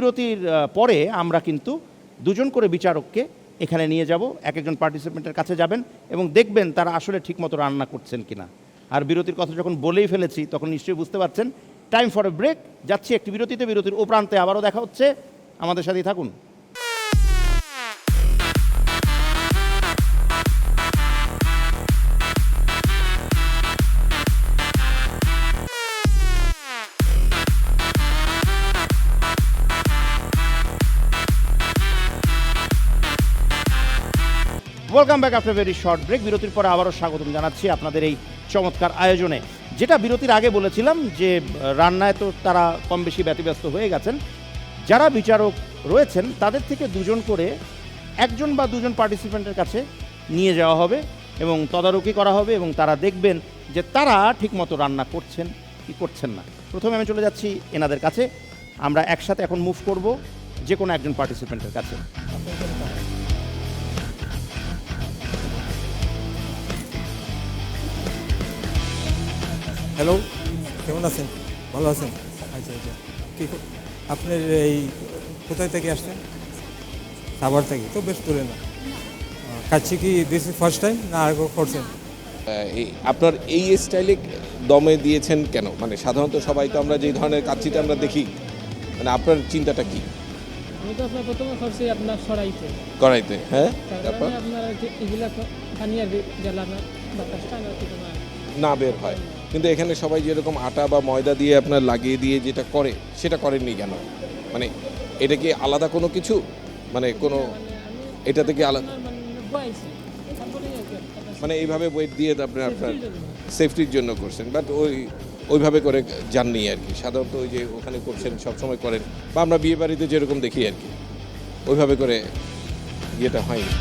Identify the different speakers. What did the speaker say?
Speaker 1: বিরতির পরে আমরা কিন্তু দুজন করে বিচারককে এখানে নিয়ে যাব। এক একজন পার্টিসিপেন্টের কাছে যাবেন এবং দেখবেন তারা আসলে ঠিকমতো রান্না করছেন কিনা। আর বিরতির কথা যখন বলেই ফেলেছি, তখন নিশ্চয়ই বুঝতে পারছেন টাইম ফর এ ব্রেক যাচ্ছি একটি বিরতিতে। বিরতির ও প্রান্তে আবারও দেখা হচ্ছে। আমাদের সাথেই থাকুন। Welcome back after very short break বিরতির পরে আবারও স্বাগতম জানাচ্ছি আপনাদের এই চমৎকার আয়োজনে। যেটা বিরতির আগে বলেছিলাম যে, রান্নায় তো তারা কম বেশি ব্যতিব্যস্ত হয়ে গেছেন। যারা বিচারক রয়েছেন, তাদের থেকে দুজন করে একজন বা দুজন পার্টিসিপেন্টের কাছে নিয়ে যাওয়া হবে এবং তদারকি করা হবে এবং তারা দেখবেন যে তারা ঠিকমতো রান্না করছেন কি করছেন না। প্রথমে আমি চলে যাচ্ছি এনাদের কাছে। আমরা একসাথে এখন মুভ করব যে কোনো একজন পার্টিসিপেন্টের কাছে।
Speaker 2: হ্যালো কেমন আছেন? ভালো আছেন? আচ্ছা আচ্ছা। কি ক- আপনার এই কোথায় থেকে আসছেন? সাভার থেকে তো বেশ দূরে না। কাচ্ছি কি দিস ইজ ফার্স্ট টাইম না আগে করছেন?
Speaker 3: আপনার এই স্টাইলে দমে দিয়েছেন কেন? মানে সাধারণত সবাই তো আমরা যে ধরনের কাচ্চিটা আমরা দেখি মানে আপনার চিন্তাটা কি?
Speaker 4: আমি তো আপনার প্রথমে করছি আপনার সরাইতে।
Speaker 3: করাইতে হ্যাঁ? তারপর
Speaker 4: আপনার এগুলা পানি আর বাতাসটা আর তোমার
Speaker 3: না বের হয়। কিন্তু এখানে সবাই যেরকম আটা বা ময়দা দিয়ে আপনার লাগিয়ে দিয়ে যেটা করে, সেটা করেননি কেন? মানে এটা কি আলাদা কোনো কিছু? মানে কোনো এটা থেকে আলাদা
Speaker 4: মানে
Speaker 3: এইভাবে ওয়েট দিয়ে আপনি আপনার সেফটির জন্য করছেন। বাট ওই, ওইভাবে করে যাননি আর কি। সাধারণত ওই যে ওখানে করছেন, সবসময় করেন। বা আমরা বিয়ে বাড়িতে যেরকম দেখি আর কি। ওইভাবে করে ইয়েটা হয়নি।